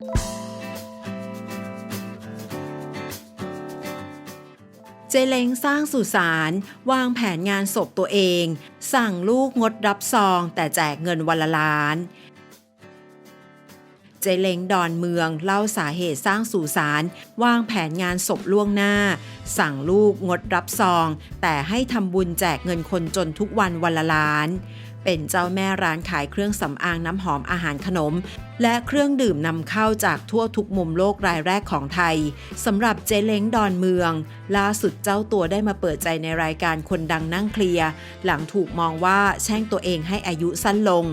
เจเล้งสร้างสุสานวางแผนงานศพตัวเอง สั่งลูกงดรับซอง แต่แจกเงินวันละล้าน เจเล้งดอนเมืองเล่าสาเหตุสร้างสุสานวางแผนงานศพล่วงหน้า สั่งลูกงดรับซอง แต่ให้ทำบุญแจกเงินคนจนทุกวันวันละล้าน เป็นเจ้าแม่ร้านขายเครื่องสำอางน้ำหอมอาหารขนม และเครื่องดื่มนำเข้าจากทั่วทุกมุมโลกรายแรกของไทยสำหรับเจเล้งดอนเมือง ล่าสุดเจ้าตัวได้มาเปิดใจในรายการคนดังนั่งเคลียร์หลังถูกมองว่าแช่งตัวเองให้อายุสั้นลง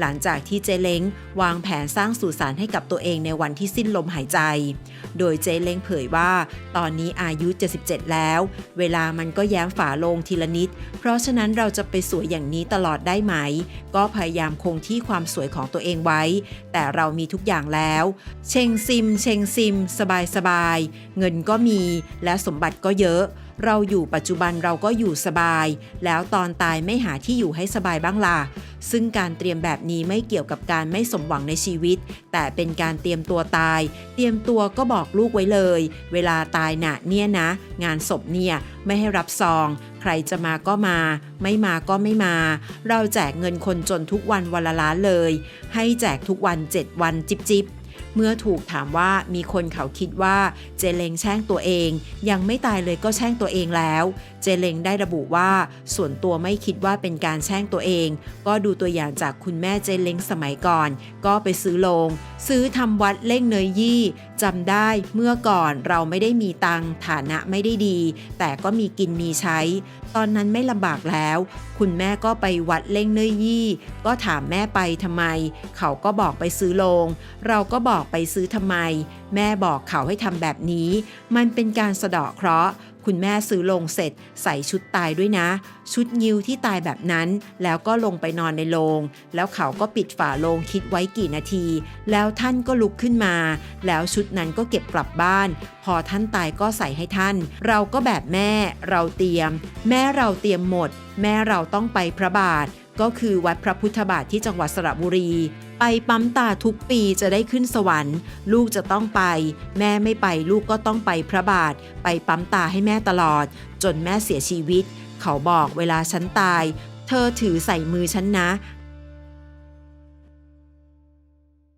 หลังจากที่เจเล้งวางแผนสร้างสุสานให้กับตัวเองในวันที่สิ้นลมหายใจ โดยเจเล้งเผยว่า ตอนนี้อายุ 77 แล้ว เวลามันก็แย้มฝาลงทีละนิด เพราะฉะนั้นเราจะไปสวยอย่างนี้ตลอดได้ไหม ก็พยายามคงที่ความสวยของตัวเองไว้ แต่เรามีทุกอย่างแล้ว เชงซิม เชงซิม สบายสบาย เงินก็มีและสมบัติก็เยอะ เราอยู่ปัจจุบันเราก็อยู่สบาย แล้วตอนตายไม่หาที่อยู่ให้สบายบ้างล่ะซึ่งการเตรียมแบบนี้ไม่เกี่ยวกับการไม่สมหวังในชีวิต แต่เป็นการเตรียมตัวตาย เตรียมตัวก็บอกลูกไว้เลย เวลาตายนะเนี่ยนะ งานศพเนี่ยไม่ให้รับซอง ใครจะมาก็มา ไม่มาก็ไม่มา เราแจกเงินคนจนทุกวันวันละล้านเลย ให้แจกทุกวัน 7 วันจิบจิบ เมื่อถูกถามว่ามีคนเขาคิดว่าเจเลงแช่งตัวเอง ยังไม่ตายเลยก็แช่งตัวเองแล้ว เจเลงได้ระบุว่า ส่วนตัวไม่คิดว่าเป็นการแช่งตัวเอง ก็ดูตัวอย่างจากคุณแม่เจเลงสมัยก่อน ก็ไปซื้อโลง ซื้อทำวัดเล่งเนยยี่จำได้เมื่อก่อนเราไม่ได้มีตังฐานะไม่ได้ดี แต่ก็มีกินมีใช้ ตอนนั้นไม่ลำบากแล้ว คุณแม่ก็ไปวัดเล่งเนยยี่ ก็ถามแม่ไปทำไม เขาก็บอกไปซื้อโลง เราก็บอกไปซื้อทำไม แม่บอกเขาให้ทำแบบนี้ มันเป็นการสะเดาะเคราะห์คุณแม่ซื้อโลงเสร็จใส่ชุดตายด้วยนะ ชุดยิวที่ตายแบบนั้น แล้วก็ลงไปนอนในโลงแล้วเขาก็ปิดฝาโลงคิดไว้กี่นาที แล้วท่านก็ลุกขึ้นมา แล้วชุดนั้นก็เก็บกลับบ้าน พอท่านตายก็ใส่ให้ท่าน เราก็แบบแม่เราเตรียม แม่เราเตรียมหมด แม่เราต้องไปพระบาท ก็คือวัดพระพุทธบาทที่จังหวัดสระบุรี ไปปั๊มตาทุกปีจะได้ขึ้นสวรรค์ ลูกจะต้องไป แม่ไม่ไปลูกก็ต้องไปพระบาท ไปปั๊มตาให้แม่ตลอด จนแม่เสียชีวิต เขาบอกเวลาฉันตาย เธอถือใส่มือฉันนะ